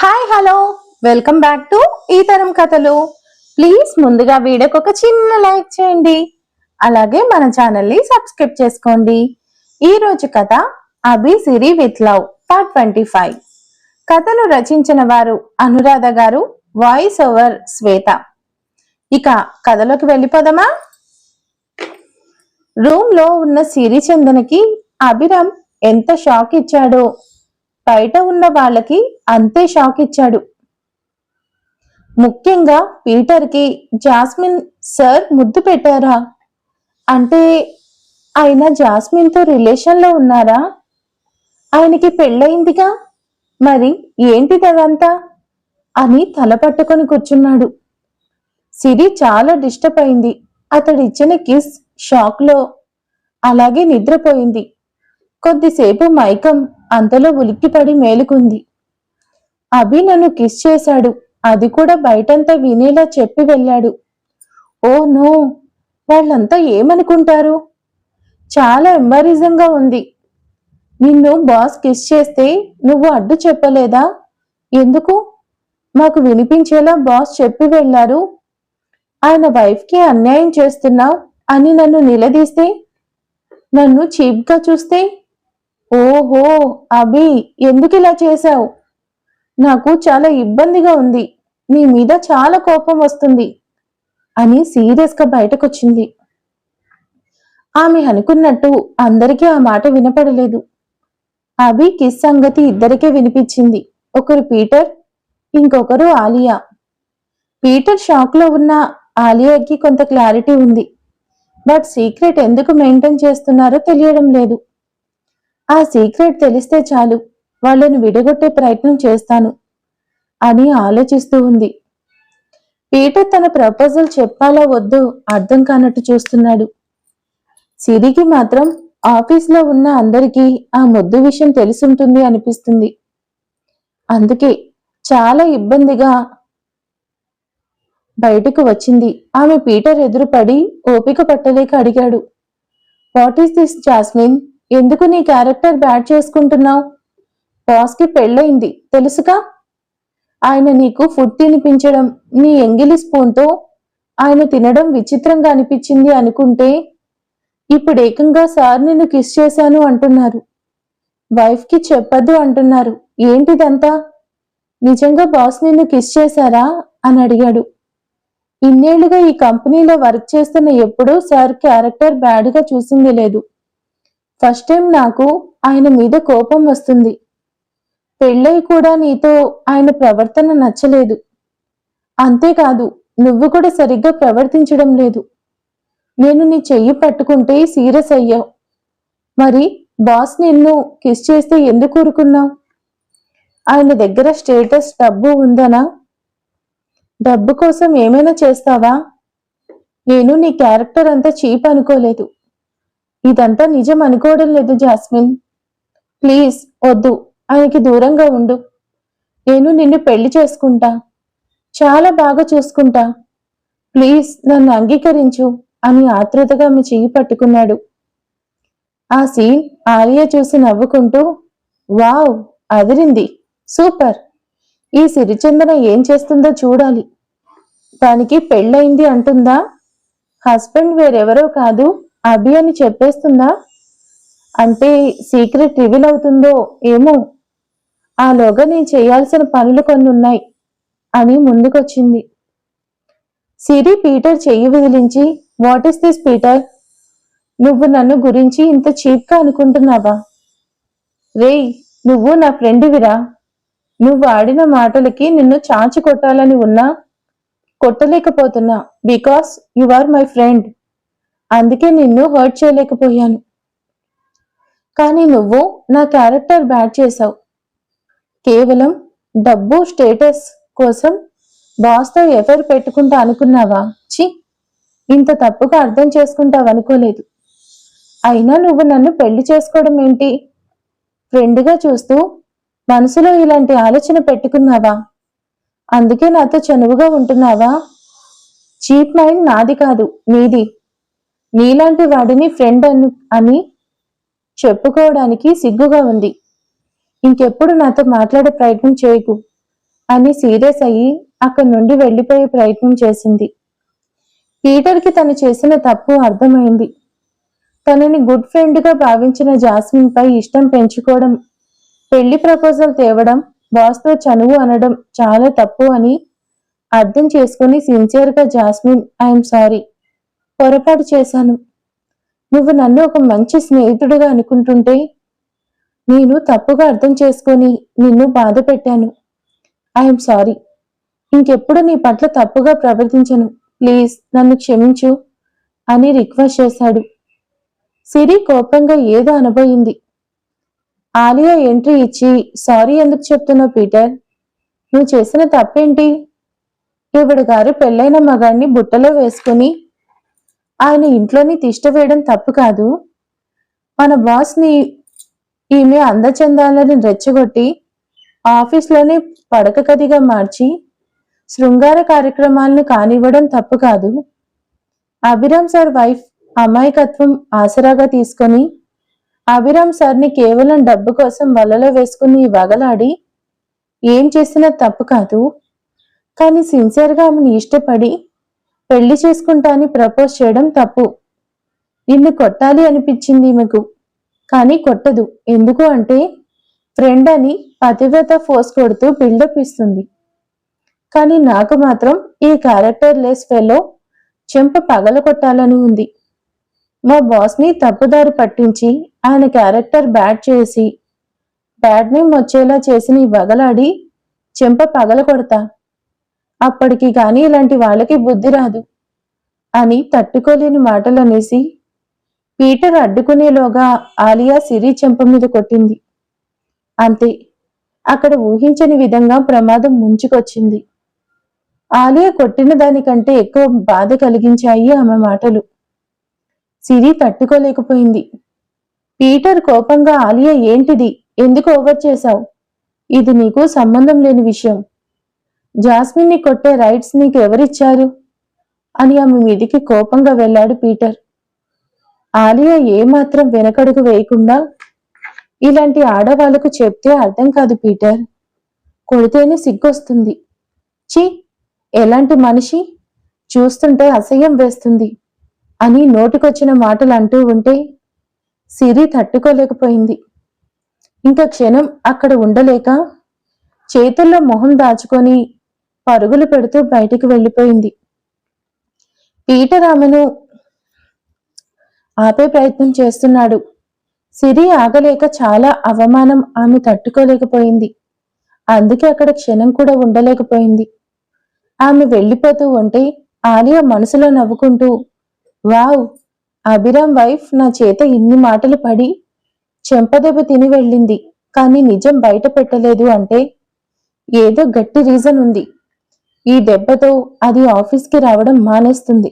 Hi hello welcome back to ఈ తరం కథలు ప్లీజ్ ముందుగా వీడియోకి ఒక చిన్న లైక్ చేయండి. అలాగే మన ఛానల్ని సబ్స్క్రైబ్ చేసుకోండి. ఈ రోజు కథ Abhi Siri with love part twenty five కథను రచించిన వారు అనురాధ గారు వాయిస్ ఓవర్ శ్వేత. ఇక కథలోకి వెళ్ళిపోదామా? రూమ్లో ఉన్న సిరి చందనకి అభిరామ్ ఎంత షాక్ ఇచ్చాడో. బయట ఉన్న వాళ్ళకి అంతే షాక్ ఇచ్చాడు. ముఖ్యంగా పీటర్కి జాస్మిన్ సార్ ముద్దు పెట్టారా? అంటే ఆయన జాస్మిన్తో రిలేషన్లో ఉన్నారా? ఆయనకి పెళ్ళయిందిగా? మరి ఏంటిది అదంతా అని తల పట్టుకొని కూర్చున్నాడు. సిరి చాలా డిస్టర్బ్ అయింది. అతడిచ్చిన కిస్ షాక్లో అలాగే నిద్రపోయింది. కొద్దిసేపు మైకం అంతలో ఉలిక్కిపడి మేలుకుంది. అభి నన్ను కిస్ చేశాడు. అది కూడా బయటంతా వినేలా చెప్పి వెళ్ళాడు. ఓ నో వాళ్ళంతా ఏమనుకుంటారు? చాలా ఎంబారిజంగా ఉంది. నిన్ను బాస్ కిస్ చేస్తే నువ్వు అడ్డు చెప్పలేదా? ఎందుకు? మాకు వినిపించేలా బాస్ చెప్పి వెళ్ళారు. ఆయన వైఫ్కి అన్యాయం చేస్తున్నావు అని నన్ను నిలదీస్తే? నన్ను చీప్గా చూస్తే? ఓహో అభి ఎందుకు ఇలా చేశావు? నాకు చాలా ఇబ్బందిగా ఉంది. నీ మీద చాలా కోపం వస్తుంది అని సీరియస్గా బయటకొచ్చింది. ఆమె అనుకున్నట్టు అందరికీ ఆ మాట వినపడలేదు. అభి కిస్ సంగతి ఇద్దరికే వినిపించింది. ఒకరు పీటర్ ఇంకొకరు ఆలియా. పీటర్ షాక్లో ఉన్న ఆలియాకి కొంత క్లారిటీ ఉంది. బట్ సీక్రెట్ ఎందుకు మెయింటైన్ చేస్తున్నారో తెలియడం లేదు. ఆ సీక్రెట్ తెలిస్తే చాలు. వాళ్ళని విడగొట్టే ప్రయత్నం చేస్తాను అని ఆలోచిస్తూ ఉంది. పీటర్ తన ప్రపోజల్ చెప్పాలా వద్దు అర్థం కానట్టు చూస్తున్నాడు. సిరికి మాత్రం ఆఫీస్లో ఉన్న అందరికీ ఆ ముద్దు విషయం తెలుసుంటుంది అనిపిస్తుంది. అందుకే చాలా ఇబ్బందిగా బయటకు వచ్చింది. ఆమె పీటర్ ఎదురుపడి ఓపిక పట్టలేక అడిగాడు. What is this Jasmine? ఎందుకు నీ క్యారెక్టర్ బ్యాడ్ చేసుకుంటున్నావు? బాస్కి పెళ్ళయింది తెలుసుగా? ఆయన నీకు ఫుడ్ తినిపించడం నీ ఎంగిలి స్పూన్తో ఆయన తినడం విచిత్రంగా అనిపించింది అనుకుంటే ఇప్పుడు ఏకంగా సార్ నిన్ను కిస్ చేశాను అంటున్నారు. వైఫ్కి చెప్పద్దు అంటున్నారు. ఏంటిదంతా? నిజంగా బాస్ నిన్ను కిస్ చేశారా? అని అడిగాడు. ఇన్నేళ్ళుగా ఈ కంపెనీలో వర్క్ చేస్తున్న ఎప్పుడూ సార్ క్యారెక్టర్ బ్యాడ్గా చూసింది లేదు. ఫస్ట్ టైం నాకు ఆయన మీద కోపం వస్తుంది. పెళ్ళై కూడా నీతో ఆయన ప్రవర్తన నచ్చలేదు. అంతేకాదు నువ్వు కూడా సరిగ్గా ప్రవర్తించడం లేదు. నేను నీ చెయ్యి పట్టుకుంటే సీరియస్ అయ్యావు. మరి బాస్ నిన్ను కిస్ చేస్తే ఎందుకు ఊరుకున్నావు? ఆయన దగ్గర స్టేటస్ డబ్బు ఉందనా? డబ్బు కోసం ఏమైనా చేస్తావా? నేను నీ క్యారెక్టర్ అంతా చీప్ అనుకోలేదు. ఇదంతా నిజం అనుకోవడం లేదు జాస్మిన్. ప్లీజ్ వద్దు ఆయనకి దూరంగా ఉండు. నేను నిన్ను పెళ్ళి చేసుకుంటా. చాలా బాగా చూసుకుంటా. ప్లీజ్ నన్ను అంగీకరించు అని ఆతృతగా ఆమె చెయ్యి పట్టుకున్నాడు. ఆ సీన్ ఆలియా చూసి నవ్వుకుంటూ వావ్ అదిరింది. సూపర్. ఈ సిరిచందన ఏం చేస్తుందో చూడాలి. దానికి పెళ్ళయింది అంటుందా? హస్బెండ్ వేరెవరో కాదు. అభి అని చెప్పేస్తుందా? అంటే సీక్రెట్ రివీల్ అవుతుందో ఏమో? ఆలోగా నేను చేయాల్సిన పనులు కొన్ని ఉన్నాయి అని ముందుకొచ్చింది. సిరి పీటర్ చెయ్యి విదిలించి వాట్ ఇస్ దిస్ పీటర్ నువ్వు నన్ను గురించి ఇంత చీప్గా అనుకుంటున్నావా? రేయ్ నువ్వు నా ఫ్రెండ్విరా. నువ్వు ఆడిన మాటలకి నిన్ను చాచి కొట్టాలని ఉన్నా కొట్టలేకపోతున్నా. Because you are my friend అందుకే నిన్ను హర్ట్ చేయలేకపోయాను. కానీ నువ్వు నా క్యారెక్టర్ బ్యాడ్ చేశావు. కేవలం డబ్బు స్టేటస్ కోసం బాస్తో ఎఫైర్ పెట్టుకుంటా అనుకున్నావా? చి ఇంత తప్పుగా అర్థం చేసుకుంటావు అనుకోలేదు. అయినా నువ్వు నన్ను పెళ్ళి చేసుకోవడం ఏంటి? ఫ్రెండ్గా చూస్తూ మనసులో ఇలాంటి ఆలోచన పెట్టుకున్నావా? అందుకే నాతో చనువుగా ఉంటున్నావా? చీప్ మైండ్ నాది కాదు నీది. నీలాంటి వాడిని ఫ్రెండ్ అను అని చెప్పుకోవడానికి సిగ్గుగా ఉంది. ఇంకెప్పుడు నాతో మాట్లాడే ప్రయత్నం చేయకు అని సీరియస్ అయ్యి అక్కడి నుండి వెళ్ళిపోయే ప్రయత్నం చేసింది. పీటర్కి తను చేసిన తప్పు అర్థమైంది. తనని గుడ్ ఫ్రెండ్గా భావించిన జాస్మిన్ పై ఇష్టం పెంచుకోవడం పెళ్ళి ప్రపోజల్ తేవడం బాస్తో చనువు అనడం చాలా తప్పు అని అర్థం చేసుకుని సిన్సియర్గా జాస్మిన్ ఐఎమ్ సారీ పొరపాటు చేశాను. నువ్వు నన్ను ఒక మంచి స్నేహితుడిగా అనుకుంటుంటే నేను తప్పుగా అర్థం చేసుకొని నిన్ను బాధ పెట్టాను. ఐఎమ్ సారీ ఇంకెప్పుడు నీ పట్ల తప్పుగా ప్రవర్తించను. ప్లీజ్ నన్ను క్షమించు అని రిక్వెస్ట్ చేశాడు. సిరి కోపంగా ఏదో అనబోయింది. ఆలియా ఎంట్రీ ఇచ్చి సారీ ఎందుకు చెప్తున్నావు పీటర్? నువ్వు చేసిన తప్పేంటి? ఈవిడ గారు పెళ్ళైన మగాడిని బుట్టలో వేసుకుని ఆయన ఇంట్లోని తిష్ట వేయడం తప్పు కాదు. మన బాస్ని ఈమె అందచందాలని రెచ్చగొట్టి ఆఫీస్లోనే పడక గదిగా మార్చి శృంగార కార్యక్రమాలను కానివ్వడం తప్పు కాదు. అభిరామ్ సార్ వైఫ్ అమాయకత్వం ఆసరాగా తీసుకొని అభిరామ్ సార్ని కేవలం డబ్బు కోసం వలలో వేసుకుని వగలాడి ఏం చేసినా తప్పు కాదు. కానీ సిన్సియర్గా ఆమెను ఇష్టపడి పెళ్ళి చేసుకుంటా అని ప్రపోజ్ చేయడం తప్పు. నిన్ను కొట్టాలి అనిపించింది ఈమెకు. కానీ కొట్టదు. ఎందుకు అంటే ఫ్రెండ్ అని పతివ్రత ఫోర్స్ కొడుతూ బిల్డప్ ఇస్తుంది. కానీ నాకు మాత్రం ఈ క్యారెక్టర్ లెస్ ఫెలో చెంప పగల కొట్టాలని ఉంది. మా బాస్ని తప్పుదారి పట్టించి ఆయన క్యారెక్టర్ బ్యాడ్ చేసి బ్యాడ్ నేమ్ వచ్చేలా చేసి నీ వగలాడి చెంప పగల కొడతా. అప్పటికి గాని ఇలాంటి వాళ్ళకి బుద్ధి రాదు. అని తట్టుకోలేని మాటలు అనేసి పీటర్ అడ్డుకునేలోగా ఆలియా సిరి చెంప మీద కొట్టింది. అంతే అక్కడ ఊహించని విధంగా ప్రమాదం ముంచుకొచ్చింది. ఆలియా కొట్టిన దానికంటే ఎక్కువ బాధ కలిగించాయి ఆమె మాటలు. సిరి తట్టుకోలేకపోయింది. పీటర్ కోపంగా ఆలియా ఏంటిది? ఎందుకు ఓవర్ చేశావు? ఇది నీకు సంబంధం లేని విషయం. జాస్మిన్ని కొట్టే రైట్స్ నీకు ఎవరిచ్చారు? అని ఆమె మీదికి కోపంగా వెళ్ళాడు పీటర్. ఆలియా ఏమాత్రం వెనకడుగు వేయకుండా ఇలాంటి ఆడవాళ్ళకు చెప్తే అర్థం కాదు పీటర్. కొడితేనే సిగ్గొస్తుంది. చి ఎలాంటి మనిషి? చూస్తుంటే అసహ్యం వేస్తుంది అని నోటికొచ్చిన మాటలు అంటూ ఉంటే సిరి తట్టుకోలేకపోయింది. ఇంకా క్షణం అక్కడ ఉండలేక చేతుల్లో మొహం దాచుకొని పరుగులు పెడుతూ బయటికి వెళ్ళిపోయింది. పీటర్ ఆమెను ఆపే ప్రయత్నం చేస్తున్నాడు. సిరి ఆగలేక చాలా అవమానం ఆమె తట్టుకోలేకపోయింది. అందుకే అక్కడ క్షణం కూడా ఉండలేకపోయింది. ఆమె వెళ్ళిపోతూ ఉంటే ఆలియా మనసులో నవ్వుకుంటూ వావ్ అభిరామ్ వైఫ్ నా చేత ఇన్ని మాటలు పడి చెంపదెబ్బ తిని వెళ్ళింది కానీ నిజం బయట పెట్టలేదు అంటే ఏదో గట్టి రీజన్ ఉంది. ఈ దెబ్బతో అది ఆఫీస్కి రావడం మానేస్తుంది.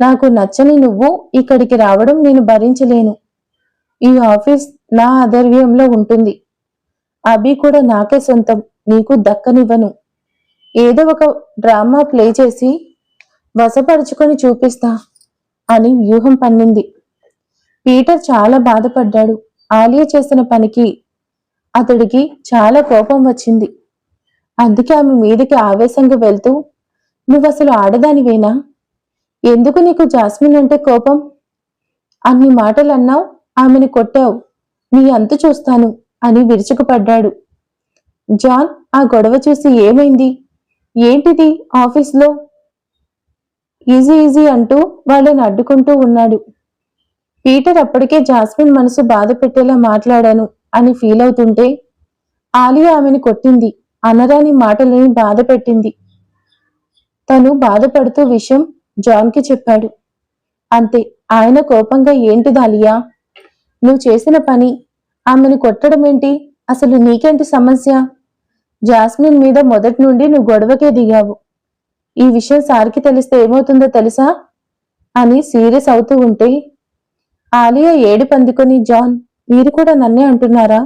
నాకు నచ్చని నువ్వు ఇక్కడికి రావడం నేను భరించలేను. ఈ ఆఫీస్ నా ఆధర్యంలో ఉంటుంది. అభి కూడా నాకే సొంతం నీకు దక్కనివ్వను. ఏదో ఒక డ్రామా ప్లే చేసి వశపరుచుకొని చూపిస్తా అని వ్యూహం పన్నింది. పీటర్ చాలా బాధపడ్డాడు. ఆలియా చేసిన పనికి అతడికి చాలా కోపం వచ్చింది. అందుకే ఆమె మీదకి ఆవేశంగా వెళ్తూ నువ్వు అసలు ఆడదానివేనా? ఎందుకు నీకు జాస్మిన్ అంటే కోపం? అన్ని మాటలు అన్నావు ఆమెను కొట్టావు. నీ అంతు చూస్తాను అని విరుచుకుపడ్డాడు. జాన్ ఆ గొడవ చూసి ఏమైంది? ఏంటిది ఆఫీస్లో? ఈజీ ఈజీ అంటూ వాళ్ళని అడ్డుకుంటూ ఉన్నాడు. పీటర్ అప్పటికే జాస్మిన్ మనసు బాధ పెట్టేలా మాట్లాడాను అని ఫీల్ అవుతుంటే ఆలియా ఆమెను కొట్టింది. అనరాని మాటలని బాధ పెట్టింది తను బాధపడుతూ విషయం జాన్కి చెప్పాడు. అంతే ఆయన కోపంగా ఏంటి దాలియా? నువ్వు చేసిన పని ఆమెను కొట్టడం ఏంటి? అసలు నీకేంటి సమస్య? జాస్మిన్ మీద మొదటి నుండి నువ్వు గొడవకే దిగావు. ఈ విషయం సార్కి తెలిస్తే ఏమవుతుందో తెలుసా? అని సీరియస్ అవుతూ ఉంటే ఆలియా ఏడు పందుకొని జాన్ మీరు కూడా నన్నే అంటున్నారా?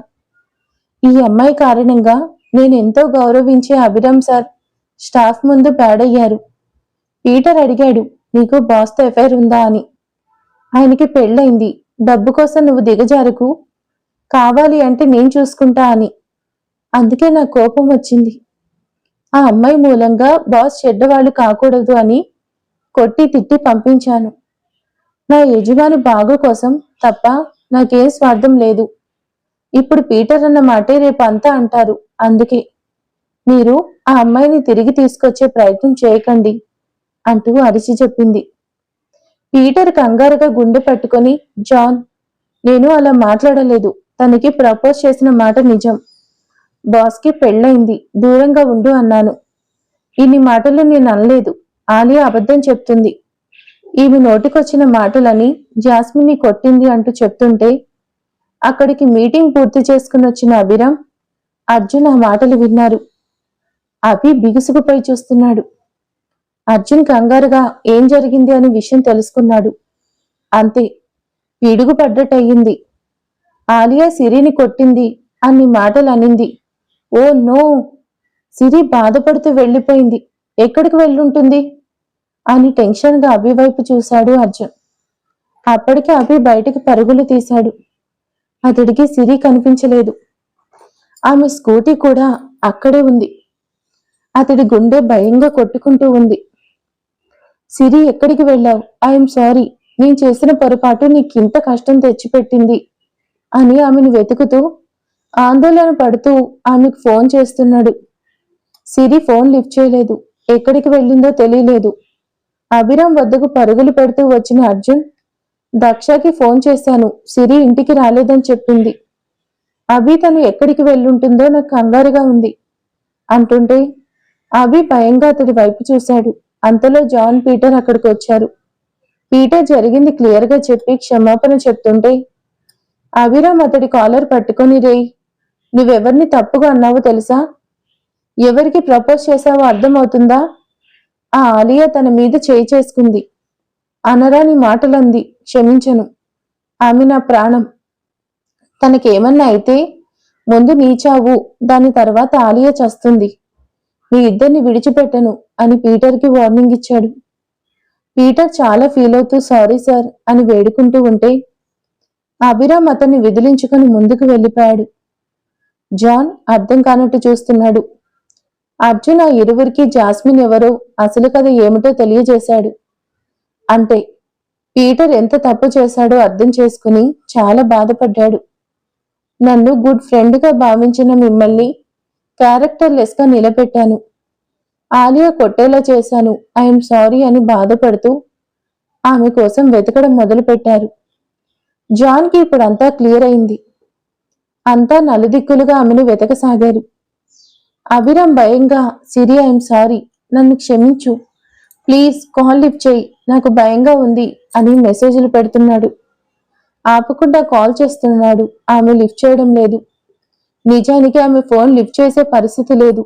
ఈ అమ్మాయి కారణంగా నేను ఎంతో గౌరవించే అభిరామ్ సార్. స్టాఫ్ ముందు పాడయ్యారు. పీటర్ అడిగాడు నీకు బాస్తో ఎఫైర్ ఉందా? అని. ఆయనకి పెళ్ళైంది డబ్బు కోసం నువ్వు దిగజారుకు? కావాలి అంటే నేను చూసుకుంటా అని. అందుకే నా కోపం వచ్చింది. ఆ అమ్మాయి మూలంగా బాస్ చెడ్డవాళ్ళు కాకూడదు అని కొట్టి తిట్టి పంపించాను. నా యజమాని బాగు కోసం తప్ప నాకేం స్వార్థం లేదు. ఇప్పుడు పీటర్ అన్న మాటే రేపు అంతా అంటారు. అందుకే మీరు ఆ అమ్మాయిని తిరిగి తీసుకొచ్చే ప్రయత్నం చేయకండి అంటూ అరిచి చెప్పింది. పీటర్ కంగారుగా గుండె పట్టుకొని జాన్ నేను అలా మాట్లాడలేదు. తనకి ప్రపోజ్ చేసిన మాట నిజం. బాస్కి పెళ్ళయింది. దూరంగా ఉండు అన్నాను. ఇన్ని మాటలు నేను అనలేదు. ఆలియా అబద్ధం చెప్తుంది. ఈమె నోటికొచ్చిన మాటలని జాస్మిన్ని కొట్టింది అంటూ చెప్తుంటే అక్కడికి మీటింగ్ పూర్తి చేసుకుని వచ్చిన అభిరామ్ అర్జున్ ఆ మాటలు విన్నారు. అభి బిగుసుకుపై చూస్తున్నాడు. అర్జున్ కంగారుగా ఏం జరిగింది అనే విషయం తెలుసుకున్నాడు. అంతే పిడుగు పడ్డట్టయింది ఆలియా సిరిని కొట్టింది అన్ని మాటలు అనింది. ఓ నో సిరి బాధపడుతూ వెళ్ళిపోయింది. ఎక్కడికి వెళ్ళుంటుంది? అని టెన్షన్గా అభి వైపు చూశాడు అర్జున్. అప్పటికే అభి బయటకు పరుగులు తీశాడు. అతడికి సిరి కనిపించలేదు. ఆమె స్కూటీ కూడా అక్కడే ఉంది. అతడి గుండె భయంగా కొట్టుకుంటూ ఉంది. సిరి ఎక్కడికి వెళ్ళావు? I'm sorry. నేను చేసిన పొరపాటు నీకింత కష్టం తెచ్చిపెట్టింది అని ఆమెను వెతుకుతూ ఆందోళన పడుతూ ఆమెకు ఫోన్ చేస్తున్నాడు. సిరి ఫోన్ లిఫ్ట్ చేయలేదు. ఎక్కడికి వెళ్ళిందో తెలియలేదు. అభిరామ్ వద్దకు పరుగులు పెడుతూ వచ్చిన అర్జున్ దక్షకి ఫోన్ చేశాను. సిరి ఇంటికి రాలేదని చెప్పింది. అభి తను ఎక్కడికి వెళ్ళుంటుందో నాకు కంగారుగా ఉంది. అంటుంటే అభి భయంగా అతడి వైపు చూశాడు. అంతలో జాన్ పీటర్ అక్కడికి వచ్చారు. పీటర్ జరిగింది క్లియర్గా చెప్పి క్షమాపణ చెప్తుంటే అభిరామ్ అతడి కాలర్ పట్టుకొని రేయ్ నువ్వెవరిని తప్పుగా అన్నావో తెలుసా? ఎవరికి ప్రపోజ్ చేశావో అర్థమవుతుందా? ఆ ఆలియా తన మీద చేయి చేసుకుంది. అనరాని మాటలంది క్షమించను. ఆమె నా ప్రాణం. తనకేమన్నా అయితే ముందు నీచావు దాని తర్వాత ఆలియ చస్తుంది. మీ ఇద్దరిని విడిచిపెట్టను అని పీటర్కి వార్నింగ్ ఇచ్చాడు. పీటర్ చాలా ఫీల్ అవుతూ సారీ సార్ అని వేడుకుంటూ ఉంటే అభిరామ్ అతన్ని విదిలించుకొని ముందుకు వెళ్ళిపోయాడు. జాన్ అర్థం కానట్టు చూస్తున్నాడు. అర్జున్ ఆ ఇరువురికి జాస్మిన్ ఎవరో అసలు కథ ఏమిటో తెలియజేశాడు. అంటే పీటర్ ఎంత తప్పు చేశాడో అర్థం చేసుకుని చాలా బాధపడ్డాడు. నన్ను గుడ్ ఫ్రెండ్గా భావించిన మిమ్మల్ని క్యారెక్టర్లెస్గా నిలబెట్టాను. ఆలియా కొట్టేలా చేశాను. ఐఎమ్ సారీ అని బాధపడుతూ ఆమె కోసం వెతకడం మొదలుపెట్టారు. జాన్కి ఇప్పుడు అంతా క్లియర్ అయింది. అంతా నలుదిక్కులుగా ఆమెను వెతకసాగారు. అభిరామ్ భయంగా సిరి ఐఎమ్ సారీ. నన్ను క్షమించు. ప్లీజ్ కాల్ లిఫ్ట్ చేయి. నాకు భయంగా ఉంది అని మెసేజ్లు పెడుతున్నాడు. ఆపకుండా కాల్ చేస్తున్నాడు. ఆమె లిఫ్ట్ చేయడం లేదు. నిజానికి ఆమె ఫోన్ లిఫ్ట్ చేసే పరిస్థితి లేదు.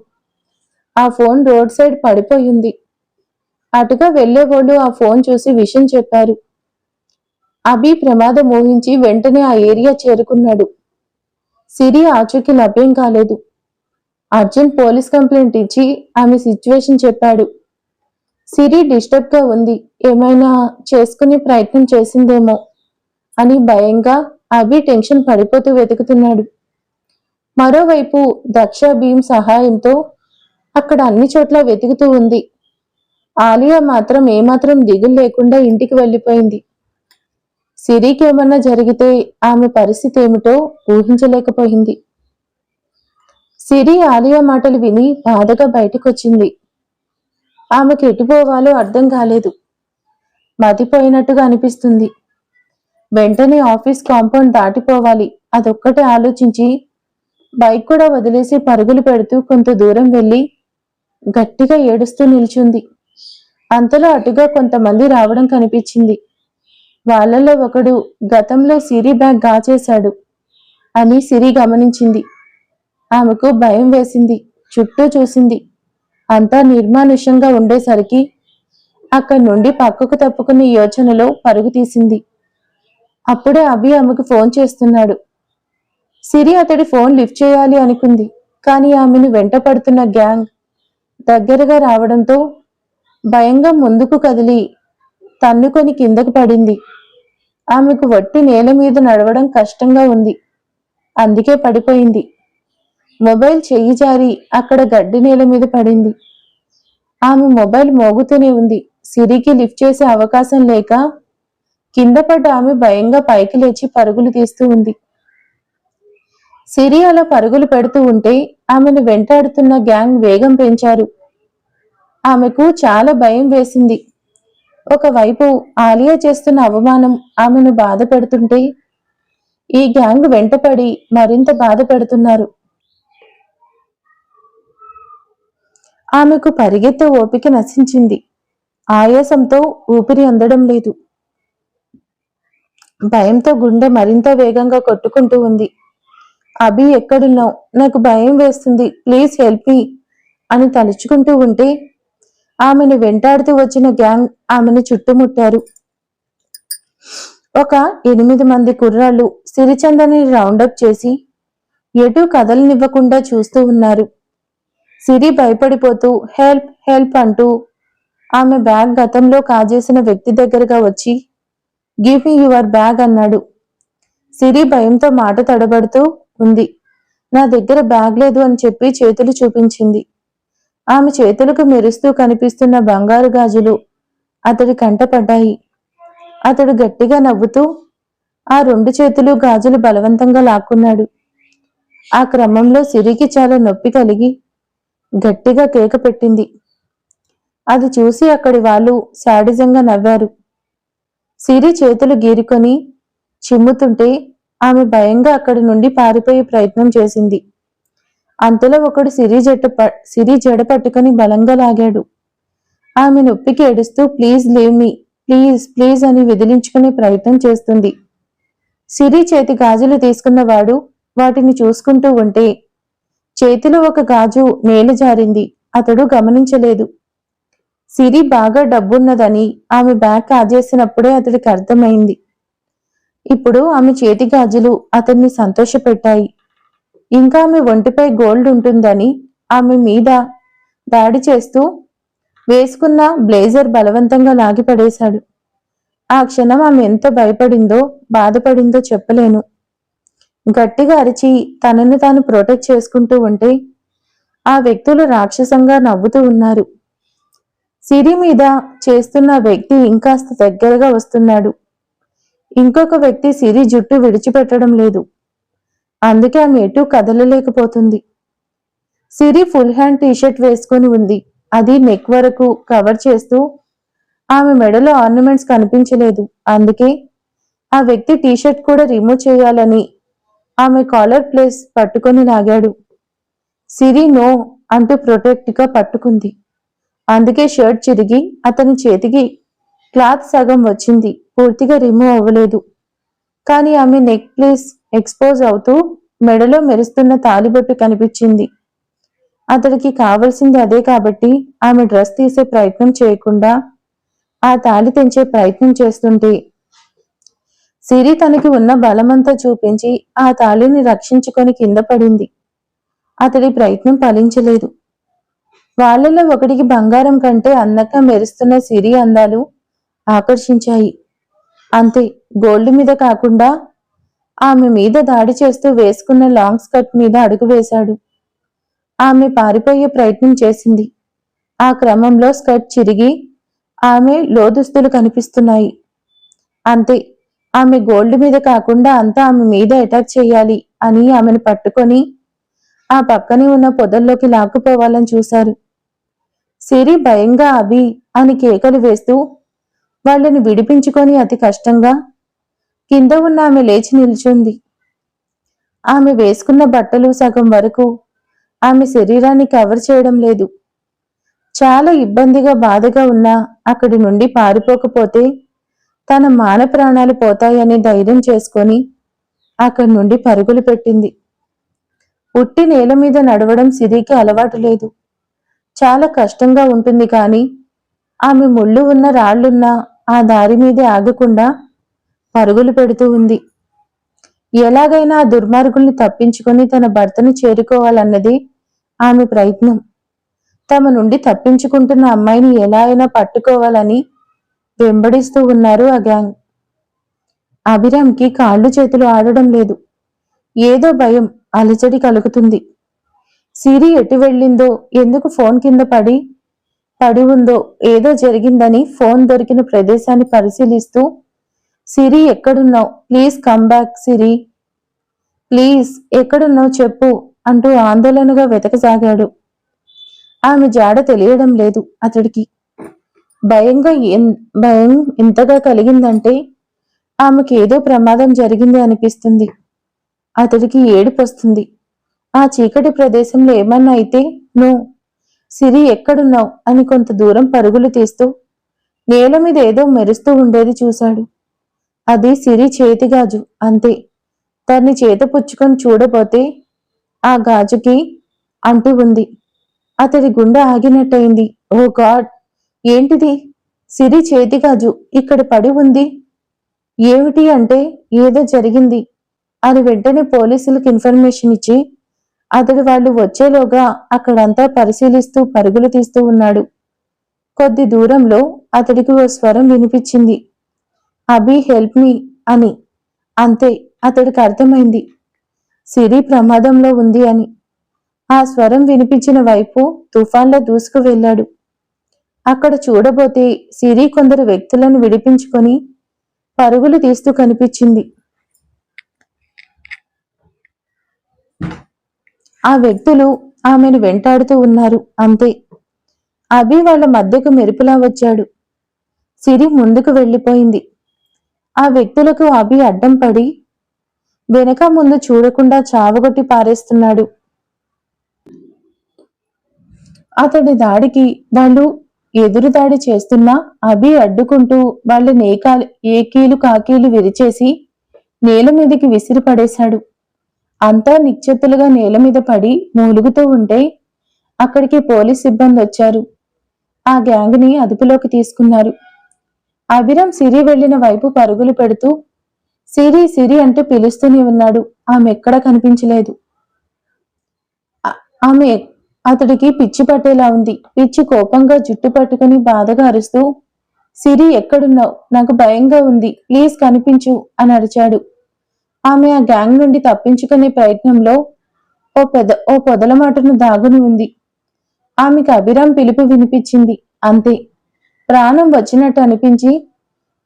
ఆ ఫోన్ రోడ్ సైడ్ పడిపోయింది. అటుగా వెళ్ళేవాళ్ళు ఆ ఫోన్ చూసి విషయం చెప్పారు. అభి ప్రమాదం ఊహించి వెంటనే ఆ ఏరియా చేరుకున్నాడు. సిరి ఆచూకీ లభ్యం కాలేదు. అర్జున్ పోలీస్ కంప్లైంట్ ఇచ్చి ఆమె సిచ్యువేషన్ చెప్పాడు. సిరి డిస్టర్బ్గా ఉంది. ఏమైనా చేసుకునే ప్రయత్నం చేసిందేమో అని భయంగా అభి టెన్షన్ పడిపోతూ వెతుకుతున్నాడు. మరోవైపు దక్ష భీం సహాయంతో అక్కడ అన్ని చోట్ల వెతుకుతూ ఉంది. ఆలియా మాత్రం ఏమాత్రం దిగులు లేకుండా ఇంటికి వెళ్ళిపోయింది. సిరికి ఏమన్నా జరిగితే ఆమె పరిస్థితి ఏమిటో ఊహించలేకపోయింది. సిరి ఆలియా మాటలు విని బాధగా బయటకొచ్చింది. ఆమెకు ఎటుపోవాలో అర్థం కాలేదు. మతిపోయినట్టుగా అనిపిస్తుంది. వెంటనే ఆఫీస్ కాంపౌండ్ దాటిపోవాలి. అదొక్కటే ఆలోచించి బైక్ కూడా వదిలేసి పరుగులు పెడుతూ కొంత దూరం వెళ్ళి గట్టిగా ఏడుస్తూ నిల్చుంది. అంతలో అటుగా కొంతమంది రావడం కనిపించింది. వాళ్ళలో ఒకడు గతంలో సిరి బ్యాగ్ గాచేశాడు అని సిరి గమనించింది. ఆమెకు భయం వేసింది. చుట్టూ చూసింది. అంతా నిర్మానుష్యంగా ఉండేసరికి అక్కడి నుండి పక్కకు తప్పుకునే యోచనలో పరుగు తీసింది. అప్పుడే అభి ఆమెకు ఫోన్ చేస్తున్నాడు. సిరి అతడి ఫోన్ లిఫ్ట్ చేయాలి అనుకుంది కానీ ఆమెను వెంట పడుతున్న గ్యాంగ్ దగ్గరగా రావడంతో భయంగా ముందుకు కదిలి తన్నుకొని కిందకు పడింది. ఆమెకు వట్టి నేల మీద నడవడం కష్టంగా ఉంది. అందుకే పడిపోయింది. మొబైల్ చెయ్యి జారి అక్కడ గడ్డి నేల మీద పడింది. ఆమె మొబైల్ మోగుతూనే ఉంది. సిరికి లిఫ్ట్ చేసే అవకాశం లేక కింద పడ్డ ఆమె భయంగా పైకి లేచి పరుగులు తీస్తూ ఉంది. సిరి అలా పరుగులు పెడుతూ ఉంటే ఆమెను వెంటాడుతున్న గ్యాంగ్ వేగం పెంచారు. ఆమెకు చాలా భయం వేసింది. ఒకవైపు ఆలియా చేస్తున్న అవమానం ఆమెను బాధ పెడుతుంటే ఈ గ్యాంగ్ వెంటపడి మరింత బాధ పెడుతున్నారు. ఆమెకు పరిగెత్తే ఓపిక నశించింది. ఆయాసంతో ఊపిరి అందడం లేదు. భయంతో గుండె మరింత వేగంగా కొట్టుకుంటూ ఉంది. అభి ఎక్కడున్నావు? నాకు భయం వేస్తుంది. ప్లీజ్ హెల్ప్ మీ అని తలుచుకుంటూ ఉంటే ఆమెను వెంటాడుతూ వచ్చిన గ్యాంగ్ ఆమెను చుట్టుముట్టారు. ఒక ఎనిమిది మంది కుర్రాళ్ళు సిరిచందని రౌండప్ చేసి ఎటూ కదలనివ్వకుండా చూస్తూ ఉన్నారు. సిరి భయపడిపోతూ హెల్ప్ హెల్ప్ అంటూ ఆమె బ్యాగ్ గతంలో కాజేసిన వ్యక్తి దగ్గరగా వచ్చి గివ్ మీ యువర్ బ్యాగ్ అన్నాడు. సిరి భయంతో మాట తడబడుతూ ఉంది. నా దగ్గర బ్యాగ్ లేదు అని చెప్పి చేతులు చూపించింది. ఆమె చేతులకు మెరుస్తూ కనిపిస్తున్న బంగారు గాజులు అతడి కంటపడ్డాయి అతడు గట్టిగా నవ్వుతూ ఆ రెండు చేతులు గాజులు బలవంతంగా లాక్కున్నాడు. ఆ క్రమంలో సిరికి చాలా నొప్పి కలిగి గట్టిగా కేక పెట్టింది. అది చూసి అక్కడి వాళ్ళు శాడిజంగా నవ్వారు. సిరి చేతులు గీరుకొని చిమ్ముతుంటే ఆమె భయంగా అక్కడి నుండి పారిపోయే ప్రయత్నం చేసింది. అంతలో ఒకడు సిరి జట్టు సిరి జడ పట్టుకొని బలంగా లాగాడు. ఆమె నొప్పికి ఏడుస్తూ please leave me please please అని విదిలించుకునే ప్రయత్నం చేస్తుంది. సిరి చేతి గాజులు తీసుకున్నవాడు వాటిని చూసుకుంటూ ఉంటే చేతిలో ఒక గాజు నేల జారింది. అతడు గమనించలేదు. సిరి బాగా డబ్బున్నదని ఆమె బ్యాగ్ కాజేసినప్పుడే అతడికి అర్థమైంది. ఇప్పుడు ఆమె చేతి గాజులు అతన్ని సంతోషపెట్టాయి. ఇంకా ఆమె ఒంటిపై గోల్డ్ ఉంటుందని ఆమె మీద దాడి చేస్తూ వేసుకున్న బ్లేజర్ బలవంతంగా లాగిపడేశాడు ఆ క్షణం ఆమె ఎంత భయపడిందో బాధపడిందో చెప్పలేను. గట్టిగా అరిచి తనను తాను ప్రొటెక్ట్ చేసుకుంటూ ఉంటే ఆ వ్యక్తులు రాక్షసంగా నవ్వుతూ ఉన్నారు. సిరి మీద చేస్తున్న వ్యక్తి ఇంకాస్త దగ్గరగా వస్తున్నాడు. ఇంకొక వ్యక్తి సిరి జుట్టు విడిచిపెట్టడం లేదు. అందుకే ఆమె ఎటూ కదలలేకపోతుంది. సిరి ఫుల్ హ్యాండ్ టీషర్ట్ వేసుకొని ఉంది. అది నెక్ వరకు కవర్ చేస్తూ ఆమె మెడలో ఆర్నమెంట్స్ కనిపించలేదు. అందుకే ఆ వ్యక్తి టీషర్ట్ కూడా రిమూవ్ చేయాలని ఆమె కాలర్ ప్లేస్ పట్టుకొని లాగాడు. సిరి నో అంటూ ప్రొటెక్ట్గా పట్టుకుంది. అందుకే షర్ట్ చిరిగి అతని చేతికి క్లాత్ సగం వచ్చింది. పూర్తిగా రిమూవ్ అవ్వలేదు. కానీ ఆమె నెక్ ప్లేస్ ఎక్స్పోజ్ అవుతూ మెడలో మెరుస్తున్న తాలిబొట్టు కనిపించింది. అతడికి కావలసింది అదే కాబట్టి ఆమె డ్రెస్ తీసే ప్రయత్నం చేయకుండా ఆ తాళి తెంచే ప్రయత్నం చేస్తుంటే సిరి తనకి ఉన్న బలమంతా చూపించి ఆ తాళిని రక్షించుకొని కింద పడింది. అతడి ప్రయత్నం ఫలించలేదు. వాళ్ళలో ఒకటికి బంగారం కంటే అందంగా మెరుస్తున్న సిరి అందాలు ఆకర్షించాయి. అంతే గోల్డ్ మీద కాకుండా ఆమె మీద దాడి చేస్తూ వేసుకున్న లాంగ్ స్కర్ట్ మీద అడుగు వేశాడు. ఆమె పారిపోయే ప్రయత్నం చేసింది. ఆ క్రమంలో స్కర్ట్ చిరిగి ఆమె లోదుస్తులు కనిపిస్తున్నాయి. అంతే ఆమె గోల్డ్ మీద కాకుండా అంతా ఆమె మీద అటాక్ చేయాలి అని ఆమెను పట్టుకొని ఆ పక్కనే ఉన్న పొదల్లోకి లాక్కుపోవాలని చూశారు. సిరి భయంగా అభి అని కేకలు వేస్తూ వాళ్ళని విడిపించుకొని అతి కష్టంగా కింద ఉన్న ఆమె లేచి నిల్చుంది. ఆమె వేసుకున్న బట్టలు సగం వరకు ఆమె శరీరాన్ని కవర్ చేయడం లేదు. చాలా ఇబ్బందిగా బాధగా ఉన్నా అక్కడి నుండి పారిపోకపోతే తన మాన ప్రాణాలు పోతాయని ధైర్యం చేసుకొని అక్కడి నుండి పరుగులు పెట్టింది. ఉట్టి నేల మీద నడవడం సిరికి అలవాటు లేదు. చాలా కష్టంగా ఉంటుంది కానీ ఆమె ముళ్ళు ఉన్న రాళ్ళున్న ఆ దారి మీదే ఆగకుండా పరుగులు పెడుతూ ఉంది. ఎలాగైనా ఆ దుర్మార్గుల్ని తప్పించుకొని తన భర్తను చేరుకోవాలన్నది ఆమె ప్రయత్నం. తమ నుండి తప్పించుకుంటున్న అమ్మాయిని ఎలా అయినా పట్టుకోవాలని వెంబడిస్తూ ఉన్నారు ఆ గ్యాంగ్. అభిరామ్కి కాళ్ళు చేతులు ఆడడం లేదు. ఏదో భయం అలచడి కలుగుతుంది. సిరి ఎటు వెళ్ళిందో ఎందుకు ఫోన్ కింద పడి పడి ఉందో ఏదో జరిగిందని ఫోన్ దొరికిన ప్రదేశాన్ని పరిశీలిస్తూ సిరి ఎక్కడున్నావు? Please come back Siri. Please ఎక్కడున్నావు చెప్పు అంటూ ఆందోళనగా వెతకసాగాడు. ఆమె జాడ తెలియడం లేదు అతడికి. భయంగా ఎన్- భయం ఇంతగా కలిగిందంటే ఆమెకి ఏదో ప్రమాదం జరిగింది అనిపిస్తుంది. అతడికి ఏడుపు వస్తుంది. ఆ చీకటి ప్రదేశంలో ఏమన్నా అయితే నువ్వు సిరి ఎక్కడున్నావు అని కొంత దూరం పరుగులు తీస్తూ నేల మీద ఏదో మెరుస్తూ ఉండేది చూశాడు. అది సిరి చేతి గాజు అంతే. దాన్ని చేత పుచ్చుకొని చూడబోతే ఆ గాజుకి అంటి ఉంది. అతడి గుండె ఆగినట్టయింది. ఓ గాడ్! ఏంటిది? సిరి చేతిగాజు ఇక్కడ పడి ఉంది. ఏమిటి అంటే ఏదో జరిగింది అని వెంటనే పోలీసులకు ఇన్ఫర్మేషన్ ఇచ్చి అతడు వాళ్ళు వచ్చేలోగా అక్కడంతా పరిశీలిస్తూ పరుగులు తీస్తూ ఉన్నాడు. కొద్ది దూరంలో అతడికి ఓ స్వరం వినిపించింది. అభి హెల్ప్ మీ అని. అంతే అతడికి అర్థమైంది. సిరి ప్రమాదంలో ఉంది అని. ఆ స్వరం వినిపించిన వైపు తుఫాన్లో దూసుకు వెళ్ళాడు. అక్కడ చూడబోతే సిరి కొందరు వ్యక్తులను విడిపించుకొని పరుగులు తీస్తూ కనిపించింది. ఆ వ్యక్తులు ఆమెను వెంటాడుతూ ఉన్నారు. అంతే. అభి వాళ్ళ మధ్యకు మెరుపులా వచ్చాడు. సిరి ముందుకు వెళ్ళిపోయింది. ఆ వ్యక్తులకు అభి అడ్డం పడి వెనక ముందు చూడకుండా చావగొట్టి పారేస్తున్నాడు. అతడి దాడికి వాళ్ళు ఎదురుదాడి చేస్తున్నా అభి అడ్డుకుంటూ వాళ్ళని ఏకా ఏకీలు కాకీలు విరిచేసి నేల మీదకి విసిరిపడేశాడు అంతా నిశ్చెత్తులుగా నేల మీద పడి మూలుగుతూ ఉంటే అక్కడికి పోలీస్ సిబ్బంది వచ్చారు. ఆ గ్యాంగ్ని అదుపులోకి తీసుకున్నారు. అభిరామ్ సిరి వెళ్ళిన వైపు పరుగులు పెడుతూ సిరి సిరి అంటూ పిలుస్తూనే ఉన్నాడు. ఆమె ఎక్కడా కనిపించలేదు. ఆమె అతడికి పిచ్చి పట్టేలా ఉంది. పిచ్చి కోపంగా జుట్టు పట్టుకుని బాధగా అరుస్తూ సిరి ఎక్కడున్నావు? నాకు భయంగా ఉంది. ప్లీజ్ కనిపించు అని అరిచాడు. ఆమె ఆ గ్యాంగ్ నుండి తప్పించుకునే ప్రయత్నంలో ఓ పెద ఓ పొదల మాటను దాగుని ఉంది. ఆమెకు అభిరామ్ పిలుపు వినిపించింది. అంతే. ప్రాణం వచ్చినట్టు అనిపించి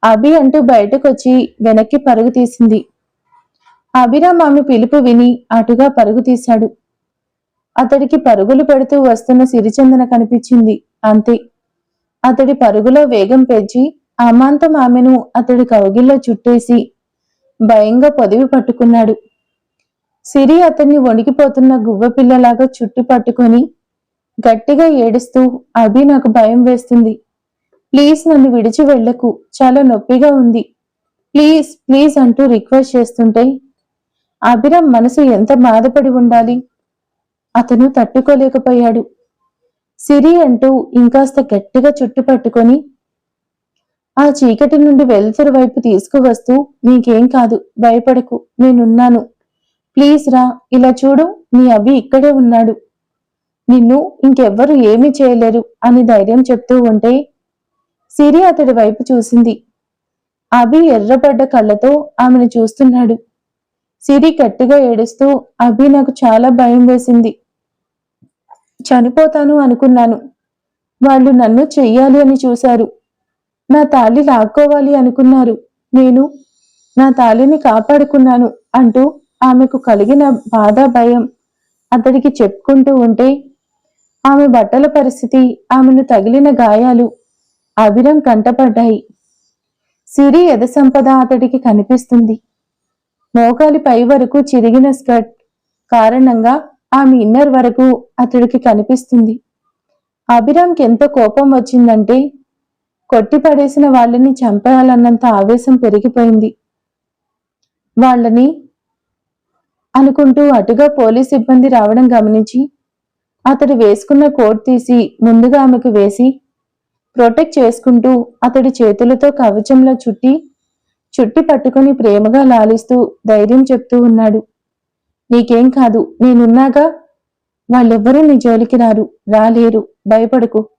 అభి అంటూ బయటకొచ్చి వెనక్కి పరుగు తీసింది. అభిరామ్ ఆమె పిలుపు విని అటుగా పరుగు తీశాడు. అతడికి పరుగులు పెడుతూ వస్తున్న సిరిచందన కనిపించింది. అంతే. అతడి పరుగులో వేగం పెంచి అమాంతం ఆమెను అతడి కౌగిల్లో చుట్టేసి భయంగా పొదివి పట్టుకున్నాడు. సిరి అతన్ని వణికిపోతున్న గువ్వ పిల్లలాగా చుట్టు పట్టుకొని గట్టిగా ఏడుస్తూ అభి నాకు భయం వేస్తుంది. ప్లీజ్ నన్ను విడిచి వెళ్ళకు. చాలా నొప్పిగా ఉంది. ప్లీజ్ ప్లీజ్ అంటూ రిక్వెస్ట్ చేస్తుంటే అభిరామ్ మనసు ఎంత బాధపడి ఉండాలి? అతను తట్టుకోలేకపోయాడు. సిరి అంటూ ఇంకాస్త గట్టిగా చుట్టు పట్టుకొని ఆ చీకటి నుండి వెలుతురు వైపు తీసుకువస్తూ నీకేం కాదు భయపడకు నేనున్నాను. ప్లీజ్ రా ఇలా చూడు నీ అభి ఇక్కడే ఉన్నాడు. నిన్ను ఇంకెవ్వరు ఏమీ చేయలేరు అని ధైర్యం చెప్తూ ఉంటే సిరి అతడి వైపు చూసింది. అభి ఎర్రబడ్డ కళ్ళతో ఆమెను చూస్తున్నాడు. సిరి గట్టిగా ఏడుస్తూ అభి నాకు చాలా భయం వేసింది. చనిపోతాను అనుకున్నాను. వాళ్ళు నన్ను చెయ్యాలి అని చూశారు. నా తాళి లాక్కోవాలి అనుకున్నారు. నేను నా తాళిని కాపాడుకున్నాను అంటూ ఆమెకు కలిగిన బాధ భయం అతడికి చెప్పుకుంటూ ఉంటే ఆమె బట్టల పరిస్థితి ఆమెను తగిలిన గాయాలు అవిరం కంటపడ్డాయి. సిరి ఎద సంపద అతడికి కనిపిస్తుంది. మోకాలి పై వరకు చిరిగిన స్కర్ట్ కారణంగా ఆమె ఇన్నర్ వరకు అతడికి కనిపిస్తుంది. అభిరామ్కి ఎంత కోపం వచ్చిందంటే కొట్టి పడేసిన వాళ్ళని చంపేయాలన్నంత ఆవేశం పెరిగిపోయింది. వాళ్ళని అనుకుంటూ అటుగా పోలీస్ సిబ్బంది రావడం గమనించి అతడు వేసుకున్న కోట్ తీసి ముందుగా ఆమెకు వేసి ప్రొటెక్ట్ చేసుకుంటూ అతడి చేతులతో కవచంలో చుట్టి చుట్టి పట్టుకుని ప్రేమగా లాలిస్తూ ధైర్యం చెప్తూ ఉన్నాడు. నీకేం కాదు నేనున్నాగా. వాళ్ళెవ్వరూ నీ జోలికి రారు రాలేరు భయపడకు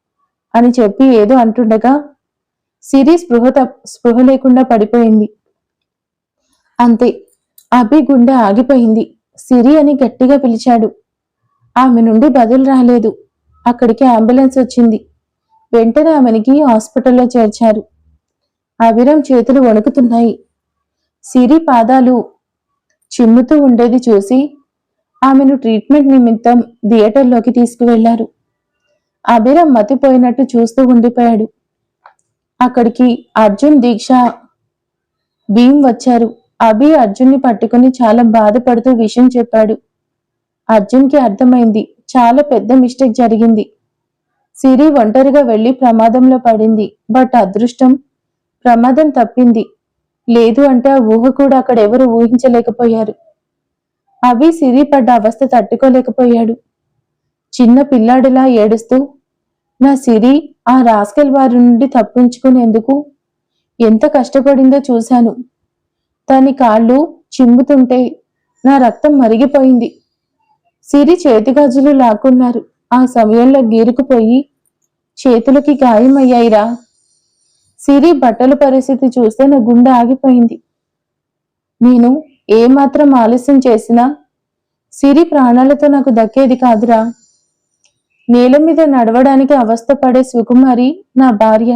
అని చెప్పి ఏదో అంటుండగా సిరి స్పృహ స్పృహ లేకుండా పడిపోయింది. అంతే అభి గుండె ఆగిపోయింది. సిరి అని గట్టిగా పిలిచాడు. ఆమె నుండి బదులు రాలేదు. అక్కడికి అంబులెన్స్ వచ్చింది. వెంటనే ఆమెనికి హాస్పిటల్లో చేర్చారు. అభిరం చేతులు వణుకుతున్నాయి. సిరి పాదాలు చిమ్ముతూ ఉండేది చూసి ఆమెను ట్రీట్మెంట్ నిమిత్తం థియేటర్లోకి తీసుకువెళ్ళారు అభిరామ్ మతిపోయినట్టు చూస్తూ ఉండిపోయాడు. అక్కడికి అర్జున్ దీక్ష భీమ్ వచ్చారు. అభి అర్జున్ని పట్టుకుని చాలా బాధపడుతూ విషయం చెప్పాడు. అర్జున్కి అర్థమైంది చాలా పెద్ద మిస్టేక్ జరిగింది. సిరి ఒంటరిగా వెళ్ళి ప్రమాదంలో పడింది బట్ అదృష్టం ప్రమాదం తప్పింది. లేదు అంటే ఆ ఊహ కూడా అక్కడ ఎవరు ఊహించలేకపోయారు. అవి సిరి పడ్డ అవస్థ తట్టుకోలేకపోయాడు. చిన్న పిల్లాడిలా ఏడుస్తూ నా సిరి ఆ రాస్కెల్ వారి నుండి తప్పించుకునేందుకు ఎంత కష్టపడిందో చూశాను. దాని కాళ్ళు చిమ్ముతుంటే నా రక్తం మరిగిపోయింది సిరి చేతిగాజులు లాక్కున్నారు. ఆ సమయంలో గీరుకుపోయి చేతులకి గాయమయ్యాయిరా. సిరి బట్టల పరిస్థితి చూస్తే నా గుండె ఆగిపోయింది. నేను ఏమాత్రం ఆలస్యం చేసినా సిరి ప్రాణాలతో నాకు దక్కేది కాదురా. నేల మీద నడవడానికి అవస్థపడే సుకుమారి నా భార్య.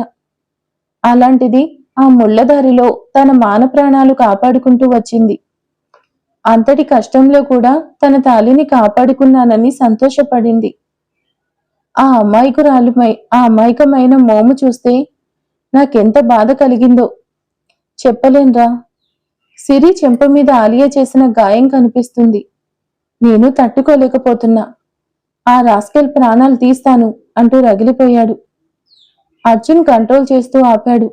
అలాంటిది ఆ ముళ్ళదారిలో తన మాన ప్రాణాలు కాపాడుకుంటూ వచ్చింది. అంతటి కష్టంలో కూడా తన తాలిని కాపాడుకున్నానని సంతోషపడింది. ఆ అమాయకురాలుమై ఆ అమాయకమైన మోము చూస్తే నాకెంత బాధ కలిగిందో. చెప్పలేన్రా. సిరి చెంప మీద ఆలియా చేసిన గాయం కనిపిస్తుంది. నేను తట్టుకోలేకపోతున్నా. ఆ రాస్కెల్ ప్రాణాలు తీస్తాను అంటూ రగిలిపోయాడు. అర్జున్ కంట్రోల్ చేస్తూ ఆపాడు.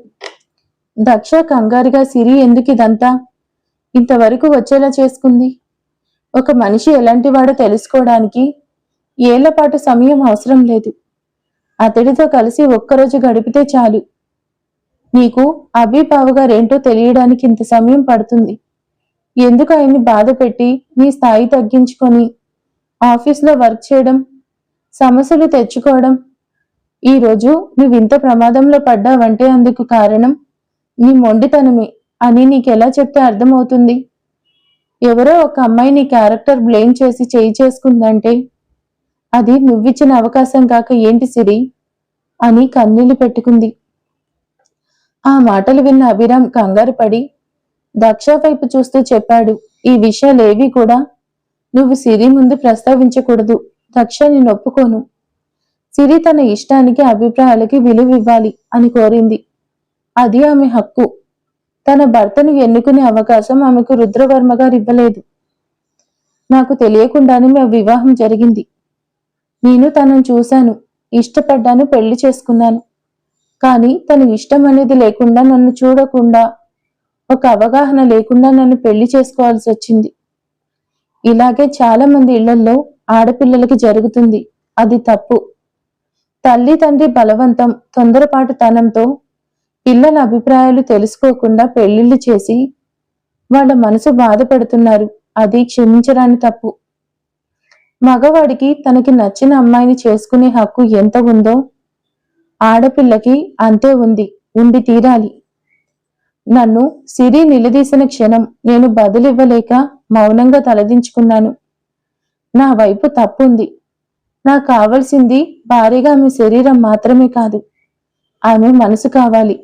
దక్ష కంగారుగా సిరి ఎందుకు ఇదంతా? ఇంతవరకు వచ్చేలా చేసుకుంది? ఒక మనిషి ఎలాంటి వాడో తెలుసుకోవడానికి ఏళ్ళపాటు సమయం అవసరం లేదు. అతడితో కలిసి ఒక్కరోజు గడిపితే చాలు. నీకు అభి బావగారేంటో తెలియడానికి ఇంత సమయం పడుతుంది. ఎందుకు ఆయన్ని బాధ పెట్టి నీ స్థాయి తగ్గించుకొని ఆఫీస్లో వర్క్ చేయడం సమస్యలు తెచ్చుకోవడం? ఈరోజు నువ్వు ఇంత ప్రమాదంలో పడ్డావంటే అందుకు కారణం నీ మొండితనమే అని నీకెలా చెప్తే అర్థమవుతుంది? ఎవరో ఒక అమ్మాయి నీ క్యారెక్టర్ బ్లేమ్ చేసి చేయి చేసుకుందంటే అది నువ్విచ్చిన అవకాశం కాక ఏంటి సిరి? అని కన్నీళ్ళు పెట్టుకుంది. ఆ మాటలు విన్న అభిరామ్ కంగారు పడి దక్ష వైపు చూస్తూ చెప్పాడు ఈ విషయాలేవి కూడా నువ్వు సిరి ముందు ప్రస్తావించకూడదు దక్ష నేను ఒప్పుకోను సిరి తన ఇష్టానికి అభిప్రాయాలకి విలువ ఇవ్వాలి అని కోరింది. అది ఆమె హక్కు. తన భర్తను ఎన్నుకునే అవకాశం ఆమెకు రుద్రవర్మ గారు ఇవ్వలేదు. నాకు తెలియకుండానే మా వివాహం జరిగింది. నేను తనను చూశాను ఇష్టపడ్డాను పెళ్ళి చేసుకున్నాను. కానీ తను ఇష్టం అనేది లేకుండా నన్ను చూడకుండా ఒక అవగాహన లేకుండా నన్ను పెళ్ళి చేసుకోవాల్సి వచ్చింది. ఇలాగే చాలా మంది ఇళ్ళలో ఆడపిల్లలకి జరుగుతుంది. అది తప్పు. తల్లి తండ్రి బలవంతం తొందరపాటు తనంతో పిల్లల అభిప్రాయాలు తెలుసుకోకుండా పెళ్ళిళ్ళు చేసి వాళ్ళ మనసు బాధపడుతున్నారు. అది క్షమించరాని తప్పు. మగవాడికి తనకి నచ్చిన అమ్మాయిని చేసుకునే హక్కు ఎంత ఉందో ఆడపిల్లకి అంతే ఉంది ఉండి తీరాలి. నన్ను సిరి నిలదీసిన క్షణం నేను బదులివ్వలేక మౌనంగా తలదించుకున్నాను. నా వైపు తప్పుంది. నాకు కావలసింది భారీగా ఆమె శరీరం మాత్రమే కాదు. ఆమె మనసు కావాలి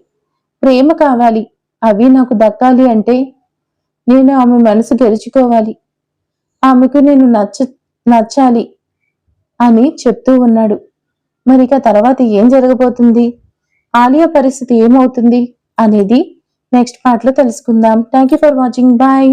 ప్రేమ కావాలి అవి నాకు దక్కాలి అంటే నేను ఆమె మనసు గెలుచుకోవాలి. ఆమెకు నేను నచ్చ నచ్చాలి అని చెప్తూ ఉన్నాడు. మరి ఇక తర్వాత ఏం జరగబోతుంది? ఆలియా పరిస్థితి ఏమవుతుంది? అనేది నెక్స్ట్ పార్ట్లో తెలుసుకుందాం. Thank you for watching bye